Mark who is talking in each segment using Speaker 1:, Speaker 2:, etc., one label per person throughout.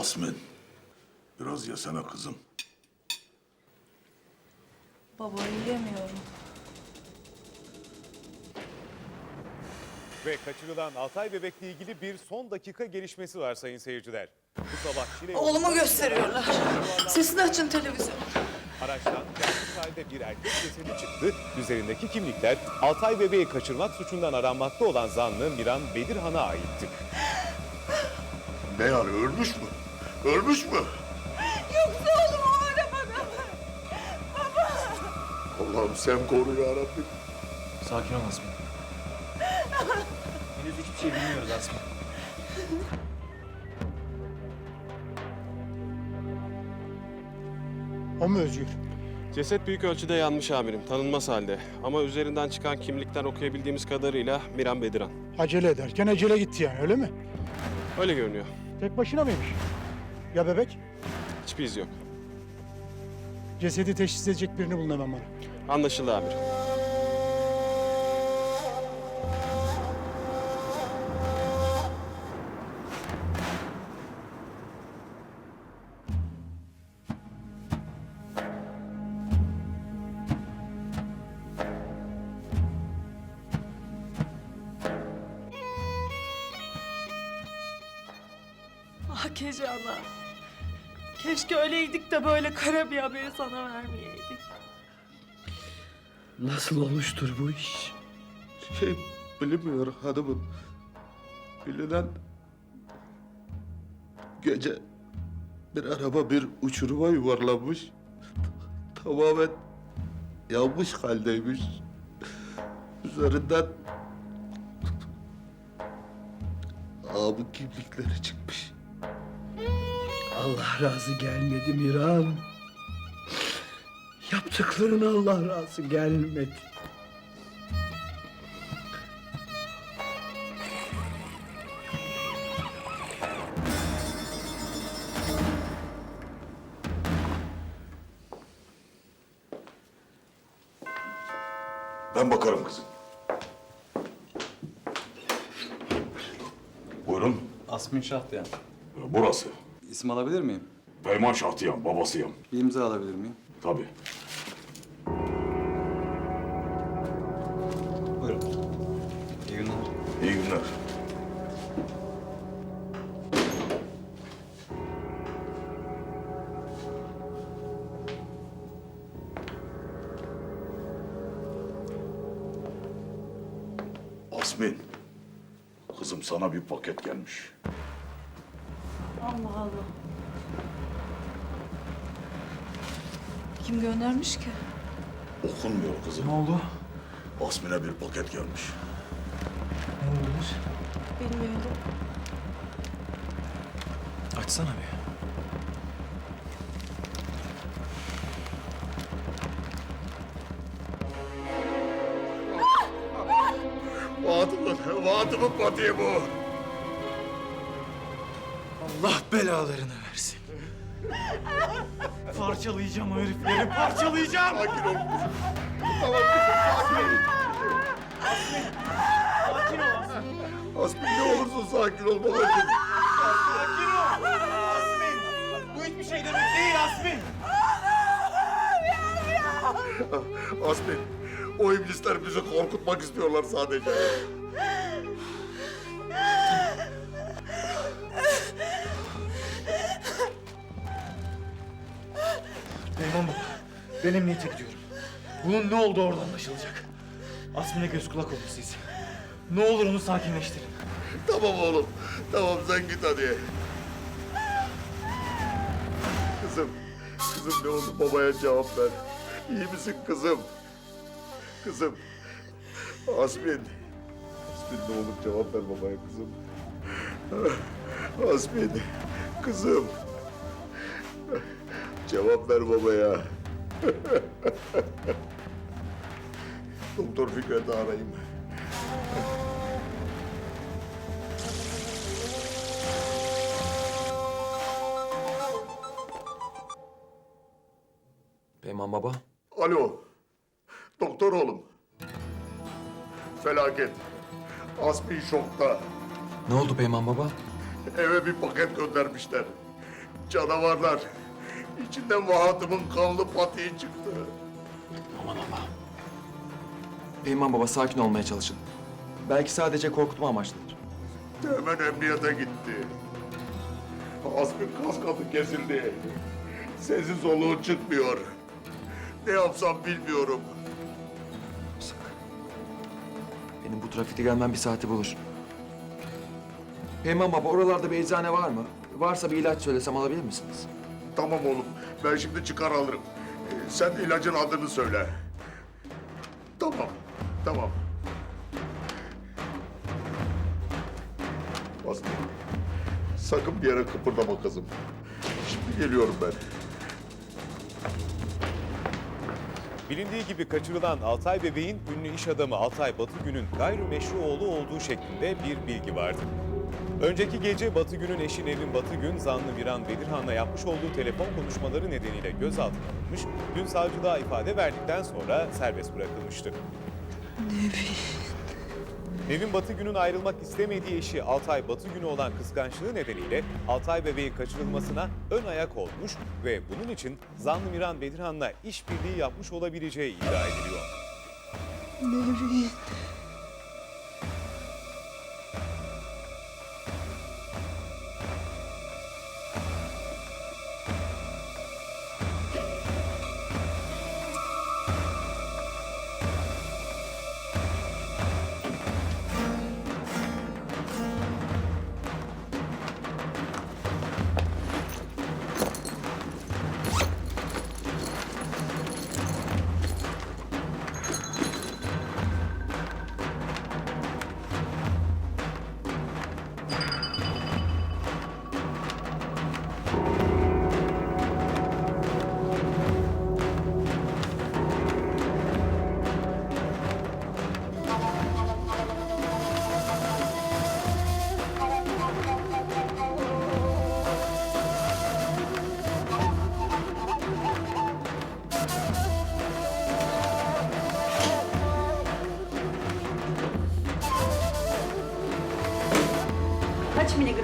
Speaker 1: Asmin. Biraz yesene kızım.
Speaker 2: Baba yiyemiyorum.
Speaker 3: Ve kaçırılan Altay Bebek'le ilgili bir son dakika gelişmesi var sayın seyirciler. Bu sabah Şile
Speaker 2: Oğlumu gösteriyorlar. Sesini açın televizyon.
Speaker 3: araçtan yanlış halde bir erkek cesedi çıktı. Üzerindeki kimlikler Altay Bebek'i kaçırmak suçundan aranmakta olan zanlı Miran Bedirhan'a aitti.
Speaker 1: Beyar ölmüş mü? Ölmüş mü?
Speaker 2: Yoksa oğlumu o arabada mı?
Speaker 1: Allah'ım sen koru ya Rabbim.
Speaker 4: Sakin ol Asmin. Henüz hiçbir şey bilmiyoruz Asmin.
Speaker 5: O mu Özgür?
Speaker 6: Ceset büyük ölçüde yanmış amirim, tanınmaz halde. Ama üzerinden çıkan kimlikten okuyabildiğimiz kadarıyla Miran Bediran.
Speaker 5: Acele ederken acele gitti yani öyle mi?
Speaker 6: Öyle görünüyor.
Speaker 5: Tek başına mıymış? Ya bebek?
Speaker 6: Hiçbir iz yok.
Speaker 5: Cesedi teşhis edecek birini bulun hemen bana.
Speaker 6: Anlaşıldı amirim.
Speaker 2: Ah Kece ana. Keşke öyleydik de böyle kara bir haberi sana vermeyeydik.
Speaker 7: Nasıl olmuştur bu iş?
Speaker 8: Şey bilmiyor hanımım. Bilinen gece bir araba bir uçuruma yuvarlanmış. Tamamen yanmış haldeymiş. Üzerinden abi kimlikleri çıkmış.
Speaker 7: Allah razı gelmedi Miran. Yaptıkların Allah razı gelmedi.
Speaker 1: Ben bakarım kızım. Buyurun.
Speaker 4: Asmin Şahtiyan.
Speaker 1: Burası.
Speaker 4: İsim alabilir miyim?
Speaker 1: Peyman Şahtiyan, babasıyım.
Speaker 4: Bir imza alabilir miyim?
Speaker 1: Tabii.
Speaker 4: Buyurun. İyi günler.
Speaker 1: İyi günler. Asmin. Kızım sana bir paket gelmiş.
Speaker 2: Allah Allah. Kim göndermiş ki?
Speaker 1: Okunmuyor kızım.
Speaker 4: Ne oldu?
Speaker 1: Asmin'e bir paket gelmiş.
Speaker 4: Ne olabilir?
Speaker 2: Bilmiyorum.
Speaker 4: Açsana bir.
Speaker 1: Vadımın, vadımın patiği bu.
Speaker 4: Allah belalarını versin. Parçalayacağım o herifleri, parçalayacağım.
Speaker 1: Sakin ol.
Speaker 4: Sakin ol Asmin.
Speaker 1: Asmin ne olursun sakin ol babacığım.
Speaker 4: Sakin ol. Asmin. Bu hiçbir şey demek değil Asmin.
Speaker 1: Asmin, o iblisler bizi korkutmak istiyorlar sadece.
Speaker 4: Benim niyete gidiyorum. Bunun ne olduğu orada anlaşılacak. Asmin'e göz kulak olun siz. Ne olur onu sakinleştirin.
Speaker 1: Tamam oğlum, tamam sen git hadi. Kızım, kızım ne oldu babaya cevap ver. İyi misin kızım? Kızım, Asmin. Asmin ne olur cevap ver babaya kızım. Asmin, kızım. Cevap ver babaya. Doktor Fikret'i arayayım.
Speaker 9: Peyman baba.
Speaker 1: Alo, doktor oğlum. Felaket. Asmin şokta.
Speaker 9: Ne oldu Peyman baba?
Speaker 1: Eve bir paket göndermişler. Canavarlar. İçinden Vahat'ımın kanlı patiği çıktı.
Speaker 9: Aman Allah'ım. Peyman baba sakin olmaya çalışın. Belki sadece korkutma amaçlıdır.
Speaker 1: Hemen emniyete gitti. Asmin kas katı kesildi. Sesi soluğu çıkmıyor. Ne yapsam bilmiyorum.
Speaker 9: Benim bu trafikte gelmem bir saati bulur. Peyman baba oralarda bir eczane var mı? Varsa bir ilaç söylesem alabilir misiniz?
Speaker 1: Tamam oğlum, ben şimdi çıkar alırım. Ee, Sen ilacın adını söyle. Tamam, tamam. Aslı, sakın bir yere kıpırdama kızım. Şimdi geliyorum ben.
Speaker 3: Bilindiği gibi kaçırılan Altay bebeğin ünlü iş adamı Altay Batıgün'ün gayrimeşru oğlu olduğu şeklinde bir bilgi vardı. Önceki gece Batıgün'ün eşi Nevin Batıgün, zanlı Miran Bedirhan'la yapmış olduğu telefon konuşmaları nedeniyle gözaltına alınmış, dün savcılığa ifade verdikten sonra serbest bırakılmıştı. Nevin Batıgün'ün ayrılmak istemediği eşi Altay Batıgün'e olan kıskançlığı nedeniyle Altay bebeğin kaçırılmasına ön ayak olmuş ve bunun için zanlı Miran Bedirhan'la işbirliği yapmış olabileceği iddia ediliyor.
Speaker 10: Kaç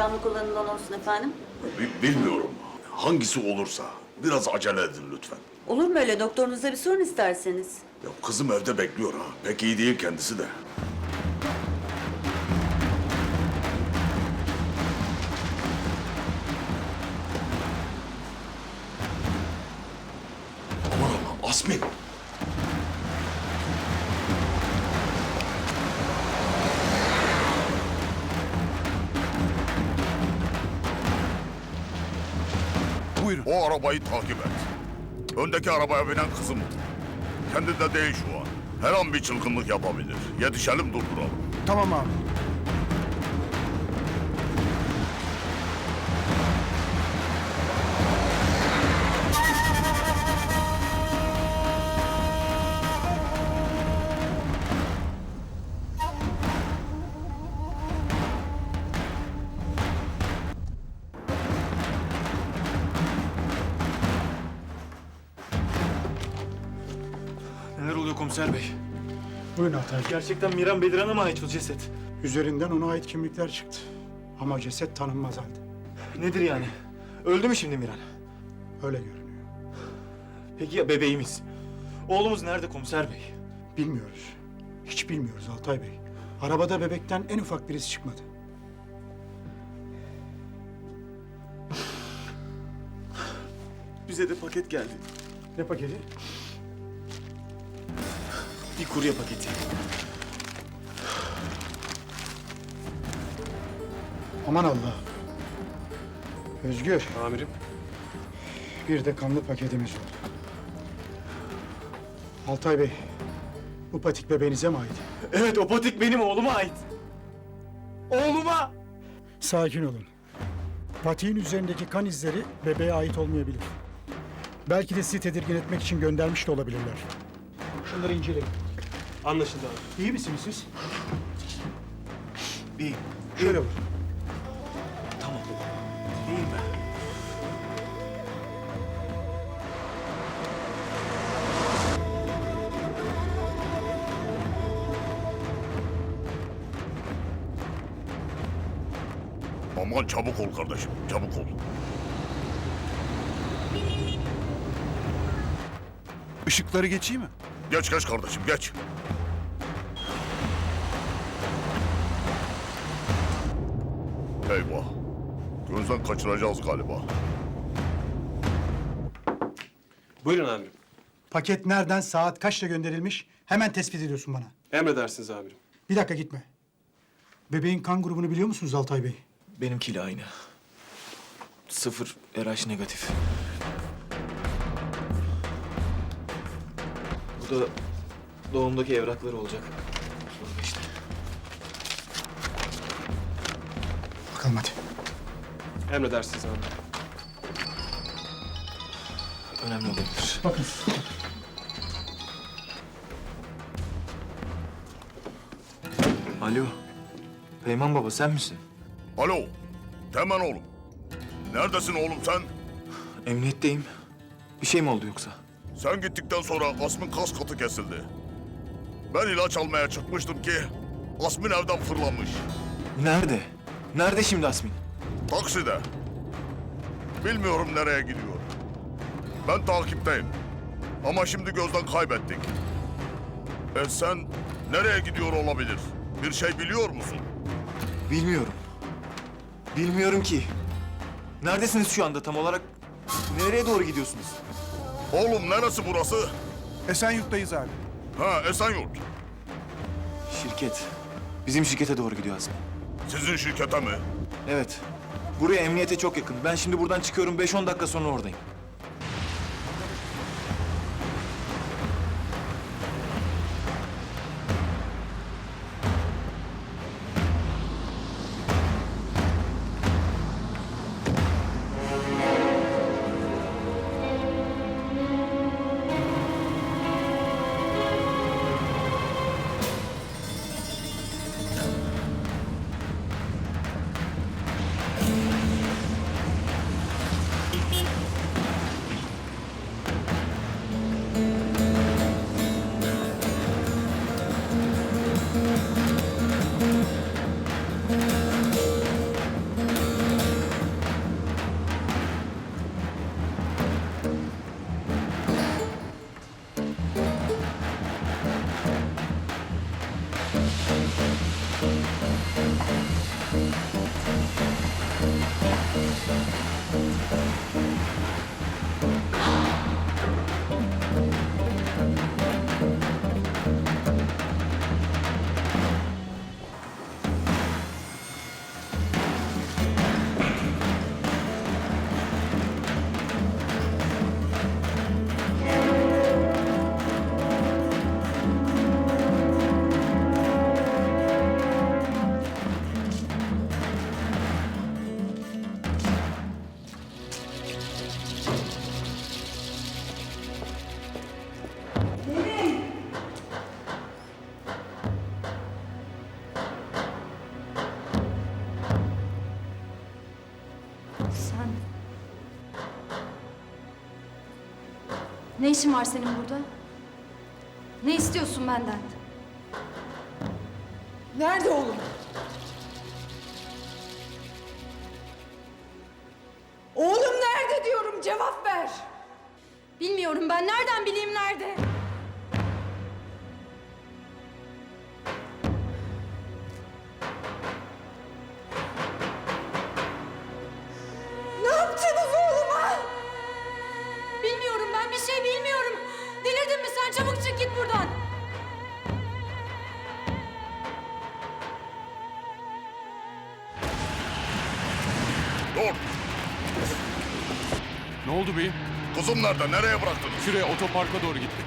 Speaker 10: miligramlık olanından olsun efendim?
Speaker 1: bilmiyorum. Hangisi olursa biraz acele edin lütfen.
Speaker 10: Olur mu öyle doktorunuza bir sorun isterseniz?
Speaker 1: Ya kızım evde bekliyor ha. Pek iyi değil kendisi de. Buyurun. O arabayı takip et. Öndeki arabaya binen kızım. Kendinde değil şu an. Her an bir çılgınlık yapabilir. Yetişelim durduralım.
Speaker 5: Tamam abi.
Speaker 4: Gerçekten Miran Bedirhan'a mı ait o ceset?
Speaker 5: Üzerinden ona ait kimlikler çıktı. Ama ceset tanınmaz halde.
Speaker 4: Nedir yani? Öldü mü şimdi Miran?
Speaker 5: Öyle görünüyor.
Speaker 4: Peki ya bebeğimiz? Oğlumuz nerede komiser bey?
Speaker 5: Bilmiyoruz. Hiç bilmiyoruz Altay Bey. Arabada bebekten en ufak bir iz çıkmadı.
Speaker 4: Bize de paket geldi.
Speaker 5: Ne paketi?
Speaker 4: Bir kurye paketi.
Speaker 5: Aman Allah. Özgür,
Speaker 6: Amirim.
Speaker 5: bir de kanlı paketimiz oldu. Altay Bey, bu patik bebeğinize mi ait?
Speaker 4: Evet o patik benim oğluma ait. Oğluma!
Speaker 5: Sakin olun. Patiğin üzerindeki kan izleri bebeğe ait olmayabilir. Belki de sizi tedirgin etmek için göndermiş de olabilirler. Şunları inceleyin.
Speaker 6: Anlaşıldı abi.
Speaker 5: İyi misiniz siz?
Speaker 4: İyiyim.
Speaker 5: Şöyle vur.
Speaker 4: Tamam. İyiyim ben.
Speaker 1: Aman çabuk ol kardeşim, çabuk ol.
Speaker 11: Işıkları geçeyim mi?
Speaker 1: Geç geç kardeşim, geç. Gözden kaçıracağız galiba.
Speaker 2: Buyurun amirim.
Speaker 5: Paket nereden, saat kaçta gönderilmiş hemen tespit ediyorsun bana.
Speaker 2: Emredersiniz amirim.
Speaker 5: Bir dakika gitme. Bebeğin kan grubunu biliyor musunuz Altay Bey?
Speaker 4: Benimkiyle aynı. Sıfır RH negatif. Bu da doğumdaki evrakları olacak. Burada işte.
Speaker 5: Bakalım hadi.
Speaker 2: Emredersiniz amirim.
Speaker 4: Önemli olabilir.
Speaker 5: Bakın.
Speaker 4: Alo. Peyman baba sen misin?
Speaker 1: Alo. Temen oğlum. Neredesin oğlum sen?
Speaker 4: Emniyetteyim. Bir şey mi oldu yoksa?
Speaker 1: Sen gittikten sonra Asm'ın kas katı kesildi. Ben ilaç almaya çıkmıştım ki Asmin evden fırlamış.
Speaker 4: Nerede? Nerede şimdi Asmin?
Speaker 1: Takside. Bilmiyorum nereye gidiyor. Ben takipteyim. Ama şimdi gözden kaybettik. E sen nereye gidiyor olabilir? Bir şey biliyor musun?
Speaker 4: Bilmiyorum. Bilmiyorum ki. Neredesiniz şu anda tam olarak? Nereye doğru gidiyorsunuz?
Speaker 1: Oğlum neresi burası?
Speaker 11: Esenyurt'tayız abi.
Speaker 1: Ha Esenyurt.
Speaker 4: Şirket. Bizim şirkete doğru gidiyor Asmin.
Speaker 1: Sizin şirkete mi?
Speaker 4: Evet. Buraya emniyete çok yakın. Ben şimdi buradan çıkıyorum. 5-10 dakika sonra oradayım.
Speaker 12: Ne işin var senin burada? Ne istiyorsun benden?
Speaker 13: Nerede oğlum?
Speaker 2: Oldu beyim?
Speaker 1: Kızım nerede? Nereye bıraktınız?
Speaker 2: Şuraya otoparka doğru gitti.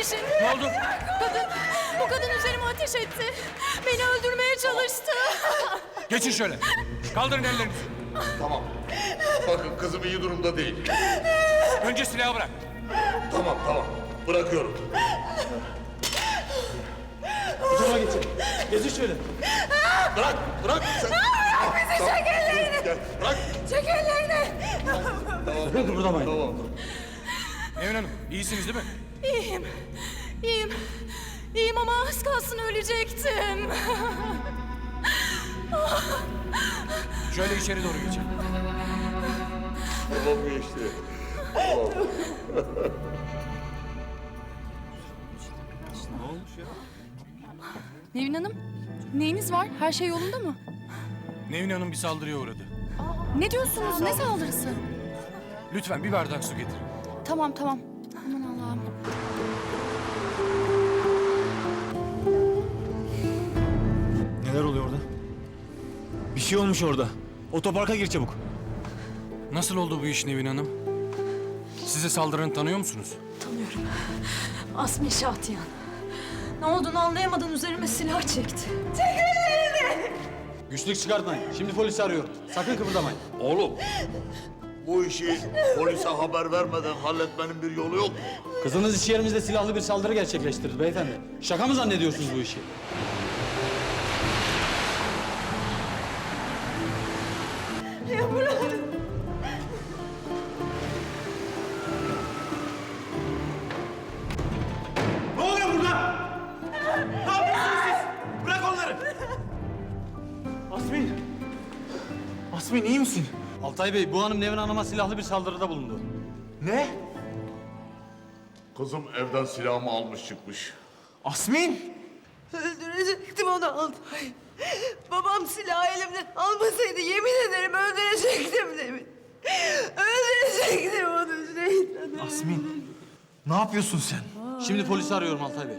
Speaker 13: Yetişin.
Speaker 6: Ne oldu?
Speaker 13: Kadın, bu kadın üzerime ateş etti. Beni öldürmeye çalıştı.
Speaker 6: Geçin şöyle. Kaldırın ellerinizi.
Speaker 1: Tamam. Bakın kızım iyi durumda değil.
Speaker 6: Önce silahı bırak.
Speaker 1: Tamam tamam. Bırakıyorum.
Speaker 14: Hocama geçin. Geçin şöyle.
Speaker 1: Bırak, bırak. Sen... Bırak bizi, çek ellerini. Gel, bırak.
Speaker 13: Çek ellerini.
Speaker 14: Sakın kıpırdamayın.
Speaker 1: Tamam.
Speaker 6: Nevin Hanım iyisiniz değil mi?
Speaker 13: İyiyim. İyiyim. İyiyim ama az kalsın ölecektim.
Speaker 6: Şöyle içeri doğru geçin.
Speaker 1: Tamam geçti. Tamam.
Speaker 13: Nevin Hanım, neyiniz var? Her şey yolunda mı?
Speaker 6: Nevin Hanım bir saldırıya uğradı.
Speaker 13: Ne diyorsunuz? Ne saldırısı?
Speaker 6: Lütfen bir bardak su getirin.
Speaker 13: Tamam tamam.
Speaker 4: Şey olmuş orada. Otoparka gir çabuk.
Speaker 6: Nasıl oldu bu iş Nevin Hanım? Size saldıranı tanıyor musunuz?
Speaker 13: Tanıyorum. Asmi Şahtiyan. Ne olduğunu anlayamadan üzerime silah çekti.
Speaker 14: Güçlük çıkartmayın. Şimdi polisi arıyorum. Sakın kıpırdamayın.
Speaker 1: Oğlum, bu işi polise haber vermeden halletmenin bir yolu yok mu?
Speaker 14: Kızınız iş yerimizde silahlı bir saldırı gerçekleştirdi beyefendi. Şaka mı zannediyorsunuz bu işi? Altay Bey, bu hanım Nevin Hanım'a silahlı bir saldırıda bulundu.
Speaker 4: Ne?
Speaker 1: Kızım evden silahımı almış çıkmış.
Speaker 4: Asmin.
Speaker 2: Öldürecektim onu Altay. Babam silahı elimden almasaydı yemin ederim öldürecektim demin. Öldürecektim onu şeytanı.
Speaker 4: Asmin. Ne yapıyorsun sen?
Speaker 14: Şimdi polisi arıyorum Altay Bey.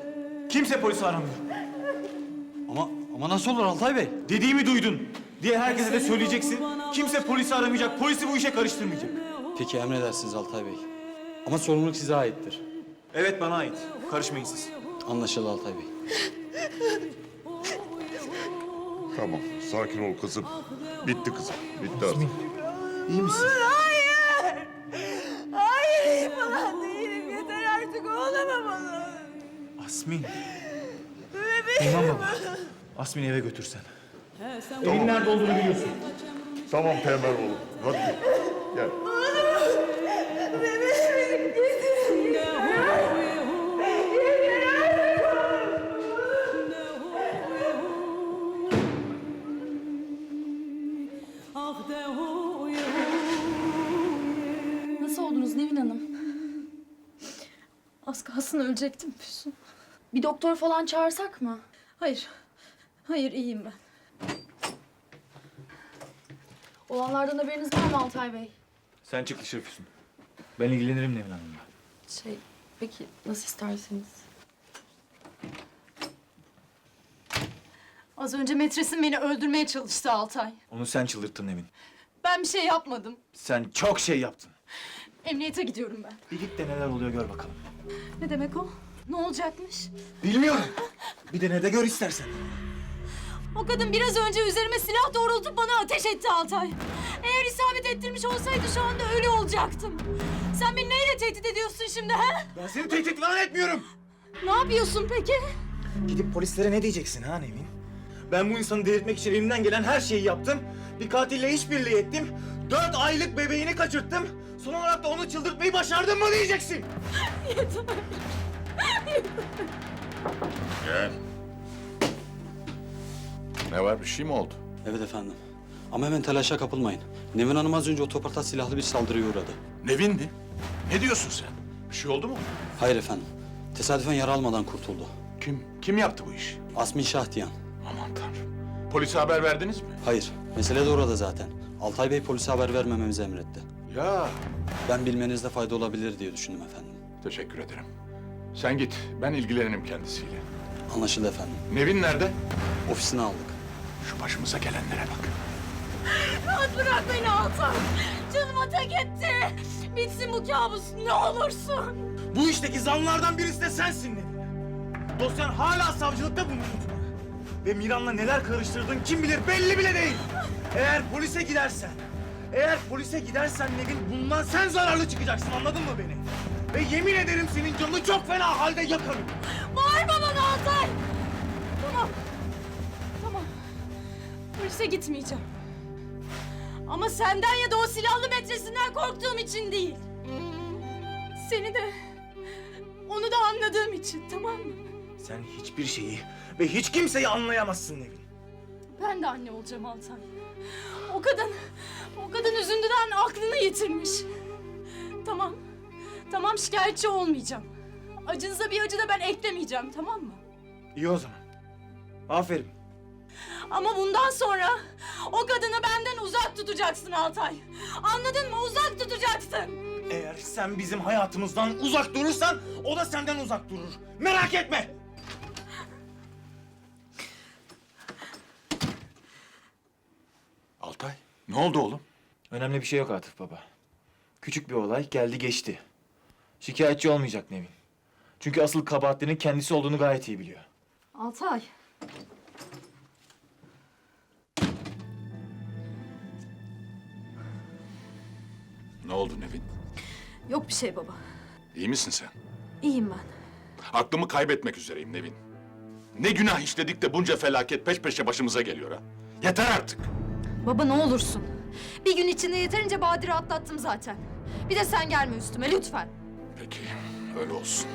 Speaker 4: Kimse polisi aramıyor.
Speaker 14: Ama ama nasıl olur Altay Bey?
Speaker 4: Dediğimi duydun. Diye herkese de söyleyeceksin. Kimse polisi aramayacak. Polisi bu işe karıştırmayacak.
Speaker 14: Peki emredersiniz Altay Bey. Ama sorumluluk size aittir.
Speaker 4: Evet bana ait. Karışmayın siz.
Speaker 14: Anlaşıldı Altay Bey.
Speaker 1: Tamam, sakin ol kızım. Bitti kızım, bitti artık.
Speaker 4: İyi misin?
Speaker 2: Hayır. Hayır iyi falan değilim. Yeter artık oğluma bana.
Speaker 4: Asmin.
Speaker 2: Bebeğim.
Speaker 4: İmam baba. Asmin'i eve götürsen. Evin nerede olduğunu biliyorsun.
Speaker 1: Tamam Teğmen oğlum, hadi gel.
Speaker 2: Bebeğimi getirin.
Speaker 13: Nasıl oldunuz Nevin Hanım? Az kalsın ölecektim Füsun. Bir doktor falan çağırsak mı? Hayır. Hayır iyiyim ben. Olanlardan haberiniz var mı Altay Bey?
Speaker 4: Sen çık dışarı Füsun. Ben ilgilenirim Nevin Hanım'la.
Speaker 13: Şey, peki nasıl isterseniz. Az önce metresim beni öldürmeye çalıştı Altay.
Speaker 4: Onu sen çıldırttın Nevin.
Speaker 13: Ben bir şey yapmadım.
Speaker 4: Sen çok şey yaptın.
Speaker 13: Emniyete gidiyorum ben.
Speaker 4: Bir git de neler oluyor gör bakalım.
Speaker 13: Ne demek o? Ne olacakmış?
Speaker 9: Bilmiyorum. Bir de ne de gör istersen.
Speaker 13: O kadın biraz önce üzerime silah doğrultup bana ateş etti Altay. Eğer isabet ettirmiş olsaydı şu anda ölü olacaktım. Sen beni neyle tehdit ediyorsun şimdi ha?
Speaker 9: Ben seni tehdit falan etmiyorum.
Speaker 13: Ne yapıyorsun peki?
Speaker 9: Gidip polislere ne diyeceksin ha Nevin? Ben bu insanı delirtmek için elimden gelen her şeyi yaptım. Bir katille işbirliği ettim. Dört aylık bebeğini kaçırttım. Son olarak da onu çıldırtmayı başardım mı diyeceksin?
Speaker 1: Gel. Ne var bir şey mi oldu?
Speaker 14: Evet efendim. Ama hemen telaşa kapılmayın. Nevin Hanım az önce otoparkta silahlı bir saldırıya uğradı.
Speaker 1: Nevin mi? Ne diyorsun sen? Bir şey oldu mu?
Speaker 14: Hayır efendim. Tesadüfen yara almadan kurtuldu.
Speaker 1: Kim? Kim yaptı bu işi?
Speaker 14: Asmin Şahtiyan.
Speaker 1: Aman tanrım. Polise haber verdiniz mi?
Speaker 14: Hayır. Mesele de orada zaten. Altay Bey polise haber vermememizi emretti.
Speaker 1: Ya.
Speaker 14: Ben bilmenizde fayda olabilir diye düşündüm efendim.
Speaker 1: Teşekkür ederim. Sen git. Ben ilgilenirim kendisiyle.
Speaker 14: Anlaşıldı efendim.
Speaker 1: Nevin nerede?
Speaker 14: Ofisine aldık.
Speaker 1: Şu başımıza gelenlere bak.
Speaker 13: Rahat bırak beni Altay. Canıma tek etti. Bitsin bu kabus ne olursun.
Speaker 9: Bu işteki zanlardan birisi de sensin Nevin. Dosyan hala savcılıkta bunu unutma. Ve Miran'la neler karıştırdın kim bilir belli bile değil. Eğer polise gidersen, eğer polise gidersen Nevin bundan sen zararlı çıkacaksın anladın mı beni? Ve yemin ederim senin canını çok fena halde yakarım.
Speaker 13: Bağırma bana Altay. Polise gitmeyeceğim. Ama senden ya da o silahlı metresinden korktuğum için değil. Seni de onu da anladığım için tamam mı?
Speaker 9: Sen hiçbir şeyi ve hiç kimseyi anlayamazsın Nevin.
Speaker 13: Ben de anne olacağım Altay. O kadın, o kadın üzüntüden aklını yitirmiş. Tamam, tamam şikayetçi olmayacağım. Acınıza bir acı da ben eklemeyeceğim tamam mı?
Speaker 9: İyi o zaman. Aferin.
Speaker 13: Ama bundan sonra o kadını benden uzak tutacaksın Altay. Anladın mı? Uzak tutacaksın.
Speaker 9: Eğer sen bizim hayatımızdan uzak durursan o da senden uzak durur. Merak etme.
Speaker 1: Altay. Ne oldu oğlum?
Speaker 4: Önemli bir şey yok Atıf baba. Küçük bir olay geldi geçti. Şikayetçi olmayacak Nevin. Çünkü asıl kabahatlerin kendisi olduğunu gayet iyi biliyor.
Speaker 13: Altay.
Speaker 1: Ne oldu Nevin?
Speaker 13: Yok bir şey baba.
Speaker 1: İyi misin sen?
Speaker 13: İyiyim ben.
Speaker 1: Aklımı kaybetmek üzereyim Nevin. Ne günah işledik de bunca felaket peş peşe başımıza geliyor ha. Yeter artık.
Speaker 13: Baba ne olursun. Bir gün içinde yeterince badire atlattım zaten. Bir de sen gelme üstüme lütfen.
Speaker 1: Peki öyle olsun.